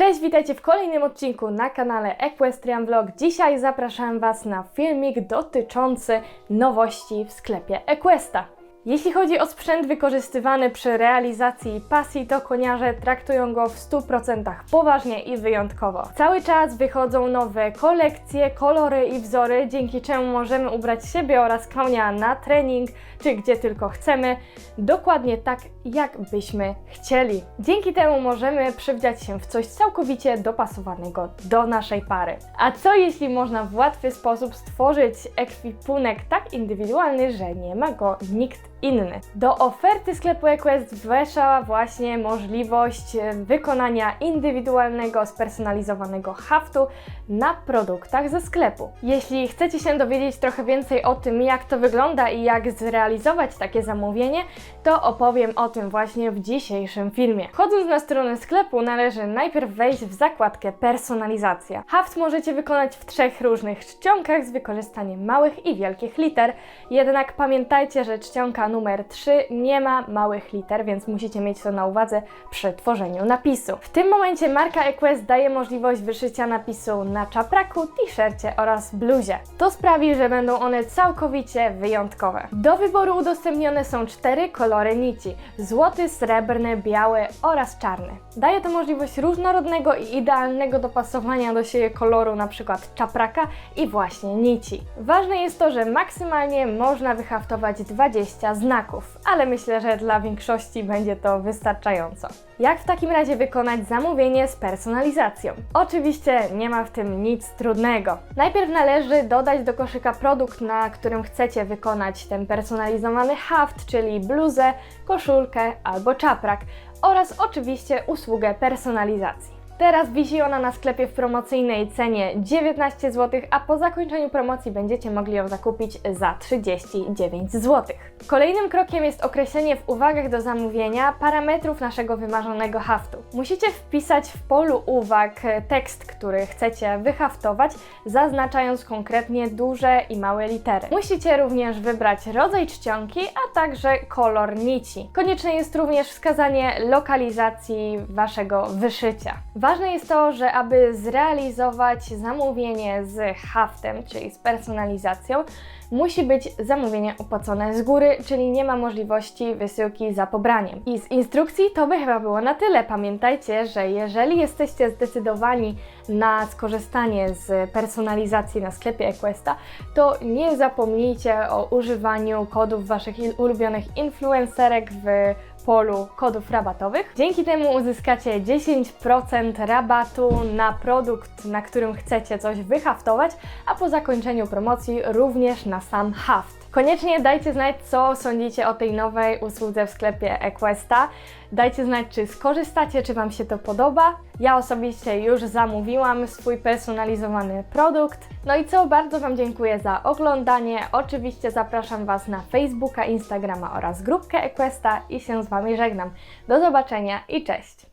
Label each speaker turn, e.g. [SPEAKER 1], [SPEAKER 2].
[SPEAKER 1] Cześć, witajcie w kolejnym odcinku na kanale Equestrian Vlog. Dzisiaj zapraszam Was na filmik dotyczący nowości w sklepie Equesta. Jeśli chodzi o sprzęt wykorzystywany przy realizacji pasji, to koniarze traktują go w 100% poważnie i wyjątkowo. Cały czas wychodzą nowe kolekcje, kolory i wzory, dzięki czemu możemy ubrać siebie oraz konia na trening, czy gdzie tylko chcemy, dokładnie tak, jak byśmy chcieli. Dzięki temu możemy przywdziać się w coś całkowicie dopasowanego do naszej pary. A co jeśli można w łatwy sposób stworzyć ekwipunek tak indywidualny, że nie ma go nikt inny. Do oferty sklepu Equest weszła właśnie możliwość e, wykonania indywidualnego, spersonalizowanego haftu na produktach ze sklepu. Jeśli chcecie się dowiedzieć trochę więcej o tym, jak to wygląda i jak zrealizować takie zamówienie, to opowiem o tym właśnie w dzisiejszym filmie. Wchodząc na stronę sklepu, należy najpierw wejść w zakładkę personalizacja. Haft możecie wykonać w trzech różnych czcionkach z wykorzystaniem małych i wielkich liter, jednak pamiętajcie, że czcionka numer 3 nie ma małych liter, więc musicie mieć to na uwadze przy tworzeniu napisu. W tym momencie marka Equest daje możliwość wyszycia napisu na czapraku, t-shircie oraz bluzie. To sprawi, że będą one całkowicie wyjątkowe. Do wyboru udostępnione są cztery kolory nici: złoty, srebrny, biały oraz czarny. Daje to możliwość różnorodnego i idealnego dopasowania do siebie koloru, np. czapraka i właśnie nici. Ważne jest to, że maksymalnie można wyhaftować 20 znaków, ale myślę, że dla większości będzie to wystarczająco. Jak w takim razie wykonać zamówienie z personalizacją? Oczywiście nie ma w tym nic trudnego. Najpierw należy dodać do koszyka produkt, na którym chcecie wykonać ten personalizowany haft, czyli bluzę, koszulkę albo czaprak oraz oczywiście usługę personalizacji. Teraz wisi ona na sklepie w promocyjnej cenie 19 zł, a po zakończeniu promocji będziecie mogli ją zakupić za 39 zł. Kolejnym krokiem jest określenie w uwagach do zamówienia parametrów naszego wymarzonego haftu. Musicie wpisać w polu uwag tekst, który chcecie wyhaftować, zaznaczając konkretnie duże i małe litery. Musicie również wybrać rodzaj czcionki, a także kolor nici. Konieczne jest również wskazanie lokalizacji waszego wyszycia. Ważne jest to, że aby zrealizować zamówienie z haftem, czyli z personalizacją, musi być zamówienie opłacone z góry, czyli nie ma możliwości wysyłki za pobraniem. I z instrukcji to by chyba było na tyle. Pamiętajcie, że jeżeli jesteście zdecydowani na skorzystanie z personalizacji na sklepie Equesta, to nie zapomnijcie o używaniu kodów waszych ulubionych influencerek w polu kodów rabatowych. Dzięki temu uzyskacie 10% rabatu na produkt, na którym chcecie coś wyhaftować, a po zakończeniu promocji również na sam haft. Koniecznie dajcie znać, co sądzicie o tej nowej usłudze w sklepie Equesta. Dajcie znać, czy skorzystacie, czy Wam się to podoba. Ja osobiście już zamówiłam swój personalizowany produkt. No i co, bardzo Wam dziękuję za oglądanie. Oczywiście zapraszam Was na Facebooka, Instagrama oraz grupkę Equesta i się z Wami żegnam. Do zobaczenia i cześć!